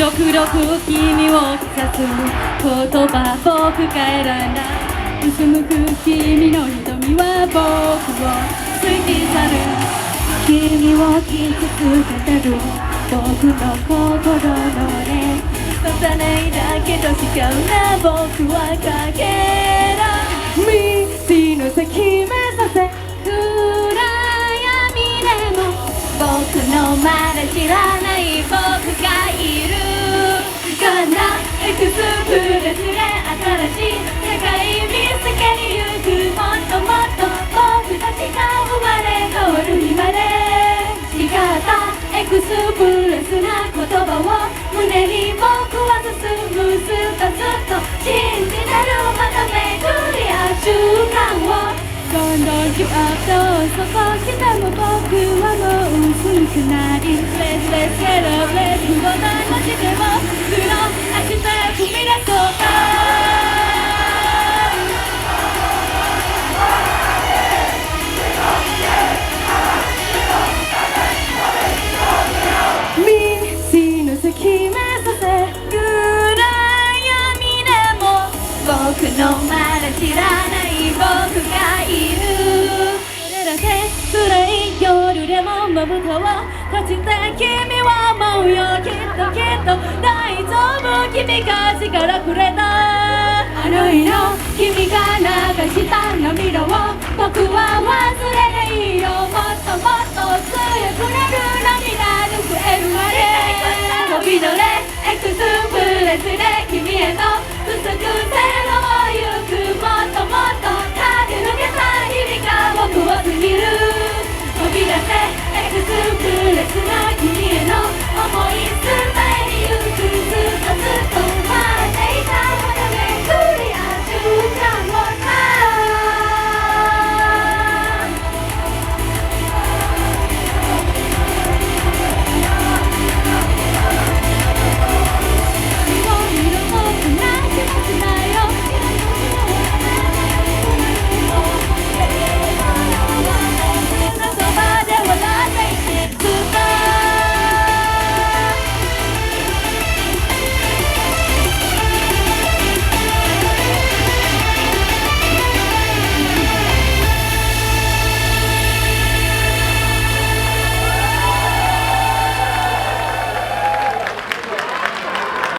よく君を刺す言葉僕が選んだ薄むく君の瞳は僕を過ぎ去る。君を傷つけてる僕の心のね幼いだけど違うな僕はかけら。道の先目くもっともっと僕たちが生まれ変わる日まで誓ったエクスプレスな言葉を胸に僕は進むずっとずっと信じてるまた巡り合う瞬間をどんどんギブアップそこ来ても僕はもう薄くない Let's let's get up let's move on まぶたを閉じて君は思うよ。きっときっと大丈夫。君が力くれたあの日の君が流した涙を僕は忘れないよもっともっと強くなる涙拭える。まで飛び乗れ。エクスプレスでつなぎの想い